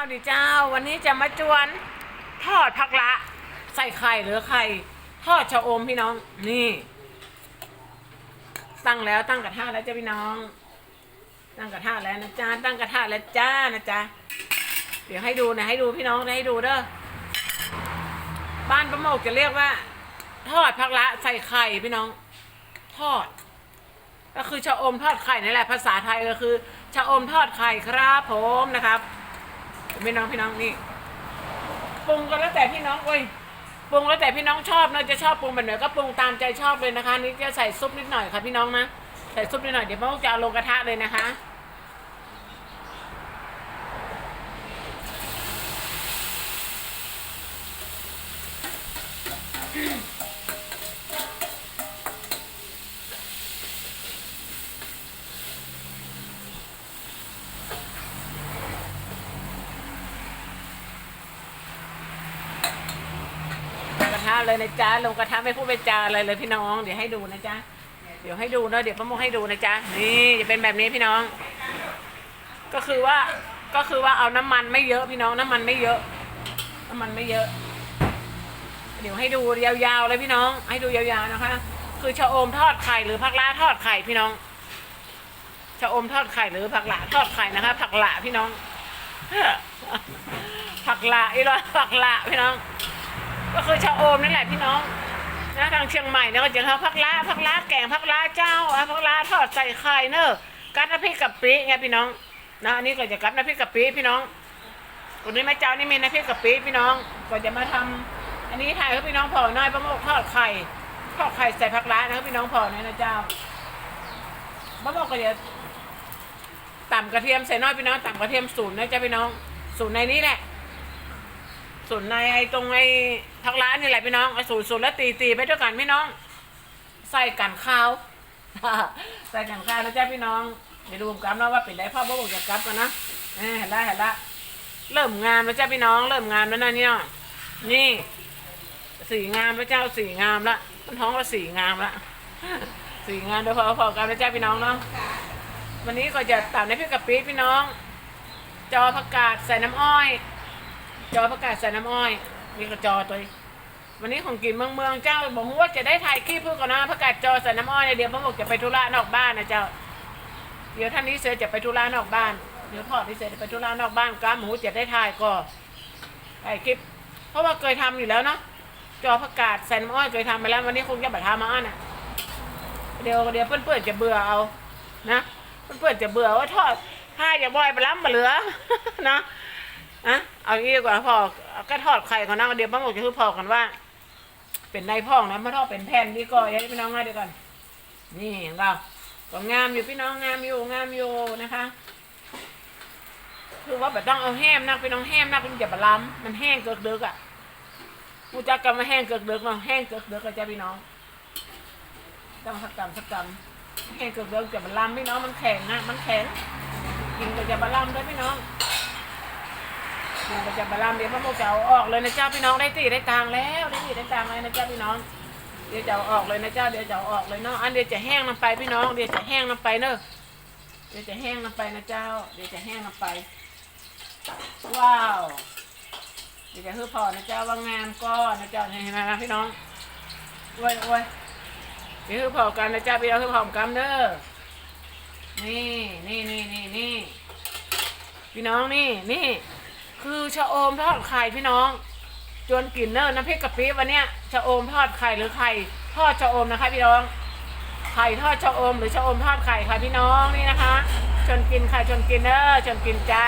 าดีเจ้า วันนี้จะมาจวนทอดผักละ ใส่ไข่หรือไข่ทอดชะอมพี่น้อง นี่ ตั้งแล้วตั้งกระทะแล้วจ้าพี่น้อง ตั้งกระทะแล้วนะจ๊ะตั้งกระทะแล้วจ้านะจ๊ะเดี๋ยวให้ดูนะให้ดูพี่น้องนะให้ดูเด้อบ้านประโมกจะเรียกว่า ทอดผักละใส่ไข่พี่น้อง ทอด ก็คือชะอมทอดไข่นี่แหละภาษาไทยก็คือชะอมทอดไข่ครับผมนะครับ พี่น้องพี่น้องนี่ปรุงก็แล้วแต่พี่น้องเว้ยปรุงแล้วแต่พี่น้องชอบนะจะชอบปรุงแบบไหนก็ปรุงตามใจชอบเลยนะคะนี่จะใส่ซุปนิดหน่อยค่ะพี่น้องนะใส่ซุปนิดหน่อยเดี๋ยวพ่อจะเอาลงกระทะเลยนะคะ ลงกระทะ เลยนะจ๊ะลงกระทะไม่พูดไปจาอะไรเลยพี่น้อง เดี๋ยวให้ดูนะจ๊ะเดี๋ยวให้ดูนะเดี๋ยวป้าโมกให้ดูนะจ๊ะนี่จะเป็นแบบนี้พี่น้อง ก็คือว่าก็คือว่าเอาน้ำมันไม่เยอะพี่น้องน้ำมันไม่เยอะ น้ำมันไม่เยอะ เดี๋ยวให้ดูยาวๆเลยพี่น้อง ให้ดูยาวๆนะคะ คือชะอมทอดไข่หรือผักละทอดไข่พี่น้องชะอมทอดไข่หรือผักละทอดไข่นะคะ ผักละพี่น้องผักละอีหรอผักละพี่น้อง ก็คือชะอมนั่นแหละพี่น้องนะทางเชียงใหม่เนี่ยก็จะเขาพักล้าพักล้าแกงพักล้าเจ้าอะพักล้าทอดใส่ไข่เนอะกัดน้ำพริกกะปิไงพี่น้องนะอันนี้ก็จะกัดน้ำพริกกะปิพี่น้องคนนี้แม่เจ้านี่มีน้ำพริกกะปิพี่น้องก็จะมาทำอันนี้ถ่ายให้พี่น้องพอหน่อยประโมกทอดไข่ทอดไข่ใส่ผักล้านะครับพี่น้องพอหน่อยนะเจ้าประโมกก็จะต่ำกระเทียมใส่น้อยพี่น้องต่ำกระเทียมศูนย์นะเจ้าพี่น้องศูนย์ในนี้แหละ ส่วนในไอ้ตรงไอ้ทักร้านนี่แหละพี่น้องไอ้สูตรสูตรแล้วตีตีไปด้วยกันพี่น้อง ใส่กันข้าวใส่กันข้าวแล้วจ้าพี่น้องเดี๋ยวดูกันนะว่าเป็นไรพ่อบอกจะกลับกันนะเห็นละเห็นละเริ่มงามแล้วจ้าพี่น้อง เริ่มงามแล้วนะเนี่ยนี่สีงามแล้วเจ้าสีงามละมันท้องก็สีงามละสีงามเดี๋ยวพอพอกันแล้วจ้าพี่น้องเนาะวันนี้ก็จะตามในพี่กะปิพี่น้อง จอผักกาดใส่น้ำอ้อย จอประกาศใส่น้ำอ้อยนี่ก็จอตัววันนี้ของกินเมืองเมืองเจ้าบอกว่าจะได้ถ่ายคลิปเพื่อก่อนนะประกาศจอใส่น้ำอ้อยเนี่ยเดี๋ยวพ่อบอกจะไปธุระนอกบ้านนะเจ้า เดี๋ยวท่านนี้เสือจะไปธุระนอกบ้านเดี๋ยวพ่อที่เสือจะไปธุระนอกบ้านก้ามหมูจะได้ถ่ายก็ถ่ายคลิป เพราะว่าเคยทำอยู่แล้วเนาะจอประกาศใส่น้ำอ้อยเคยทำไปแล้ว วันนี้คงจะบัตรทำมาอะนะเดี๋ยวเดี๋ยวเพื่อนๆจะเบื่อเอานะเพื่อนๆจะเบื่อว่าทอดถ้าอย่าบ่อยไปล้ำมาเหลือนะ อะเอางี้ดีกว่าพอก็ทอดไข่ก่อนนะเดี๋ยวป้าหมกจะคือพอกันว่า เป็นในพ่องนะมาทอดเป็นแผ่นดีก่อนให้พี่น้องให้ดีก่อน นี่ของเราก็งามอยู่พี่น้องงามอยู่งามอยู่นะคะ คือว่าแบบต้องเอาแห้มนักพี่น้องแห้มนักมันจะบล้ำมันแห้งเกิกเดือกอะมูจักกันมาแห้งเกิกเดือกเนาะแห้งเกิกเดือกก็จะพี่น้องต้องสักกรรมสักกรรมแห้งเกิกเดือกจะบล้ำพี่น้องมันแข็งนะมันแข็งกินก็จะบล้ำด้วยพี่น้อง มันก็จะบาลามเดี๋ยวพระโมกจะเอาออกเลยนะเจ้าพี่น้องได้ตีได้ตังแล้วได้ตีได้ตังเลยนะเจ้าพี่น้อง เดี๋ยวจะเอาออกเลยนะเจ้าเดี๋ยวจะเอาออกเลยเนาะอันเดี๋ยวจะแห้งลงไปพี่น้องเดี๋ยวจะแห้งลงไปเนอะเดี๋ยวจะแห้งลงไปนะเจ้า เดี๋ยวจะแห้งลงไป ว้าว เดี๋ยวจะฮือพอนะเจ้าว่างามก็นะเจ้าเห็นไหมนะพี่น้องโอ้ยโอ้ยเดี๋ยวฮือพอกันนะเจ้าพี่น้องฮือพอกันเด้อนี่นี่นี่นี่นี่พี่น้องนี่นี่ คือชะอมทอดไข่พี่น้อง จวนกลิ่นเนอร์น้ำพริกกะปิวันเนี้ยชะอมทอดไข่หรือไข่ทอดชะอมนะคะ พี่น้องไข่ทอดชะอมหรือชะอมทอดไข่ค่ะพี่น้องนี่นะคะ ชนกินไข่ชนกินเนอร์ชนกินจ้า